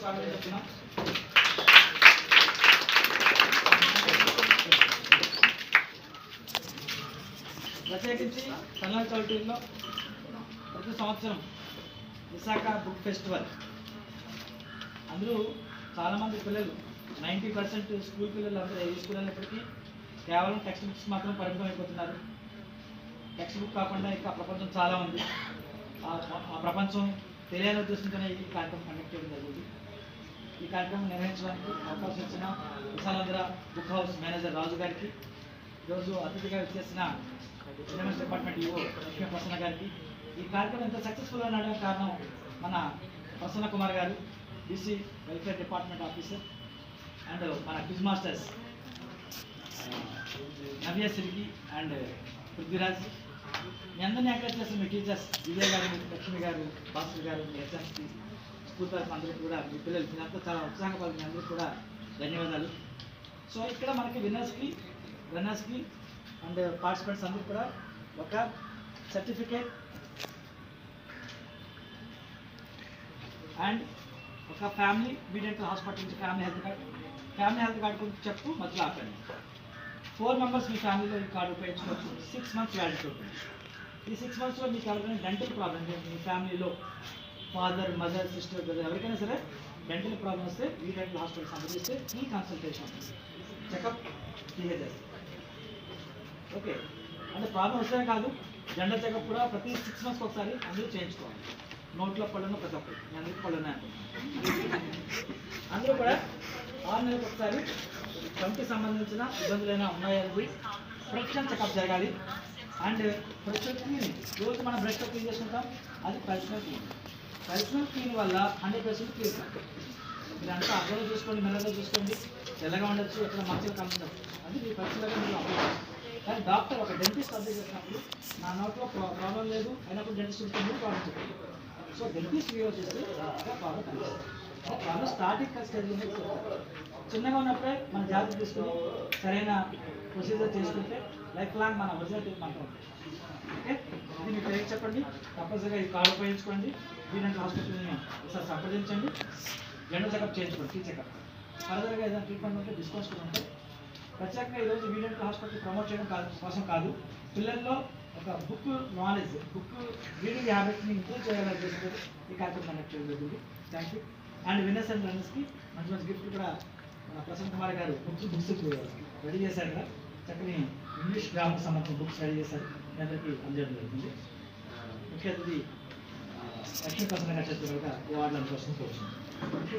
స్వాగతం చెప్తున్నాం. ప్రత్యేకించి కన్నడ చౌటీలో ప్రతి సంవత్సరం విశాఖ బుక్ ఫెస్టివల్. అందరూ చాలామంది పిల్లలు నైంటీ పర్సెంట్ స్కూల్ పిల్లలు అందరూ ఏ స్కూల్ అయినప్పటికీ కేవలం టెక్స్ట్ బుక్స్ మాత్రం పరిమితం అయిపోతున్నారు. టెక్స్ట్ బుక్ కాకుండా ఇంకా ప్రపంచం చాలా ఉంది. ఆ- ఆ ప్రపంచం తెలియని ఉద్దేశంతోనే ఈ కార్యక్రమం కండక్ట్ చేయడం జరుగుతుంది. ఈ కార్యక్రమం నిర్వహించడానికి అవకాశం ఇచ్చిన Visalaandhra book house manager Raju గారికి ఈరోజు అతిథిగా వచ్చేసిన economics department EO Lakshmi Prasanna గారికి. ఈ కార్యక్రమం ఎంత సక్సెస్ఫుల్ అనడానికి కారణం మన ప్రసన్న కుమార్ గారు BC welfare department officer and మన క్విజ్ మాస్టర్స్ నవ్య సిరికి అండ్ పృథ్వీరాజ్. మీ అందరినీ ఎంకరేజ్ చేసిన మీ టీచర్స్ విజయ్ గారు లక్ష్మి గారు భాస్కర్ గారు మీ హెచ్ఎంసీ స్కూల్ తరఫు అందరికీ కూడా మీ పిల్లలు మీరంతా చాలా ఉత్సాహపడి మీ అందరికీ కూడా ధన్యవాదాలు. సో ఇక్కడ మనకి విన్నర్స్కి రన్నర్స్కి అండ్ పార్టిసిపెంట్స్ అందరికీ కూడా ఒక సర్టిఫికేట్ అండ్ ఒక ఫ్యామిలీ మీడియంటల్ హాస్పిటల్ నుంచి family health card family health card గురించి చెప్పు మధ్యలో ఆపండి ఫోర్ మెంబర్స్ మీ ఫ్యామిలీలో ఈ కార్డు ఉపయోగించుకోవచ్చు. సిక్స్ మంత్స్ వ్యాలిడిటీ ఉంటుంది. ఈ సిక్స్ మంత్స్లో మీకు ఎవరికైనా డెంటల్ ప్రాబ్లమ్ మీ ఫ్యామిలీలో ఫాదర్ మదర్ సిస్టర్ బ్రదర్ ఎవరికైనా సరే డెంటల్ ప్రాబ్లమ్ వస్తే ఈ డెంటల్ హాస్పిటల్ సంబంధిస్తే ఈ కన్సల్టేషన్ చెకప్ ఫ్రీగా చేస్తారు ఓకే అంటే ప్రాబ్లం వస్తే కాదు జెండర్ చెకప్ కూడా ప్రతి సిక్స్ మంత్స్కి ఒకసారి అందరూ చేయించుకోవాలి. నోట్లో పళ్ళను ప్రతి ఒక్కరు నేను అందరికీ పళ్ళు అందరూ కూడా ఆరు నెలలకు ఒకసారి కంటికి సంబంధించిన ఇబ్బందులైనా ఉన్నాయని ప్రొటెక్షన్ చెకప్ జరగాలి. అండ్ ప్రొటెక్షన్ క్లీనింగ్ రోజు మనం బ్రష్ క్లీన్ చేసుకుంటాం అది పర్సనల్ క్లీనింగ్ కల్చరల్ క్లీన్ వల్ల హండ్రెడ్ పర్సెంట్ క్లీన్ మీరంతా అర్థం చూసుకోండి మెల్లగా చూసుకోండి. తెల్లగా ఉండొచ్చు ఎక్కడ మంచిగా కలుగుతారు అది మీ పర్సనల్గా మీరు అప్లై కానీ డాక్టర్ ఒక డెంటిస్ట్ అప్లై చేసినప్పుడు నా నోట్లో ప్రాబ్లం లేదు అయినప్పుడు డెంటిస్ట్ ఉంటుంది ప్రాబ్లం చెప్తుంది సో డెంటిస్ట్ వ్యూ చేస్తే ప్రాబ్లం కనిపిస్తుంది. ప్రాబ్లం స్టార్టింగ్ స్టేజ్లోనే చిన్నగా ఉన్నప్పుడే మన జాగ్రత్త తీసుకుని సరైన ప్రొసీజర్ చేసుకుంటే లైఫ్ లాంగ్ మన ఒరిజినల్ ట్రీట్మెంట్ ఉంటుంది ఓకే? ఇది మీ పేరు చెప్పండి. తప్పనిసరిగా ఈ కార్డు ఉపయోగించుకోండి. వీరంటే హాస్పిటల్ని ఒకసారి సంప్రదించండి. జనరల్ చెకప్ చేయించుకోండి ఫ్రీ చెకప్ ఫర్దర్గా ఏదైనా ట్రీట్మెంట్ ఉంటే డిస్కౌంట్స్ కూడా ఉంటాయి ప్రత్యేకంగా ఈరోజు వీడియంట్ హాస్పిటల్ ప్రమోట్ చేయడం కాదు కోసం కాదు. పిల్లల్లో ఒక బుక్ నాలెడ్జ్ బుక్ రీడింగ్ హ్యాబిట్ని ఇంప్రూవ్ చేయాలని ఉద్దేశంతో ఈ కార్యక్రమం కండక్ట్ చేయడం జరిగింది. Thank you and winners and రన్నర్స్కి మంచి మంచి గిఫ్ట్ కూడా మన ప్రసన్న కుమార్ గారు బుక్స్ బుక్స్ రెడీ చేశారు కదా? చక్కని ఇంగ్లీష్ గ్రామర్ సంబంధించిన బుక్స్ రెడీ చేశారు. మీ అందరికీ అందజేయడం జరుగుతుంది. ముఖ్య అతిథి లక్ష్మీ ప్రసన్న గారు చెప్పినట్టుగా ఈ అవార్డులను కోసం కోరుతున్నాను